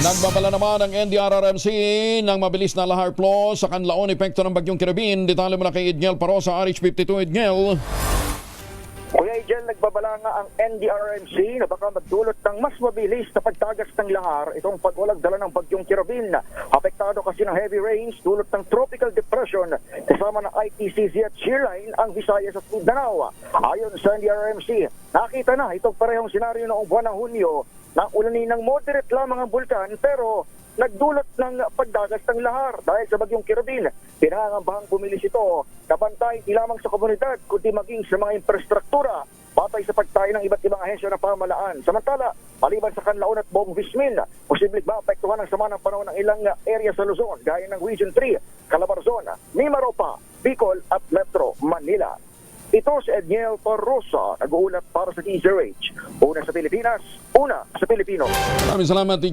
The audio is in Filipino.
Nagbabala naman ang NDRRMC ng mabilis na lahar flow sa kanlaon epekto ng bagyong Kirabin. Detalye mo na kay Edgel Parosa, RH52 Edgel. Kuya Igel, nagbabala nga ang NDRMC na baka magdulot ng mas mabilis na pagtagas ng lahar itong pagwalag dala ng bagyong Kirabin. Apektado kasi ng heavy rains dulot ng tropical depression kasama ng ITCZ at shearline ang Visayas at Mindanao. Ayon sa NDRMC, nakita na itong parehong senaryo noong buwan ng Hunyo na ulanin ng moderate lamang ang bulkan pero nagdulot ng pagdagas ng lahar dahil sa bagyong Kirabin. Pinangangambahang bumilis ito kapantay di lamang sa komunidad kundi maging sa mga infrastruktura patay sa pagtayo ng iba't ibang ahensya ng pamalaan. Samantala, maliban sa Kanlaon at Buong Vismin, posibleng maapektuhan ang sama ng panahon ng ilang area sa Luzon gaya ng Region 3, Calabarzon, Mimaropa, Bicol at Metro Manila. Ito si Edniel Parrosa, nag-uulat para sa DZRH. Una sa Pilipinas, una sa Pilipino. Maraming salamat. At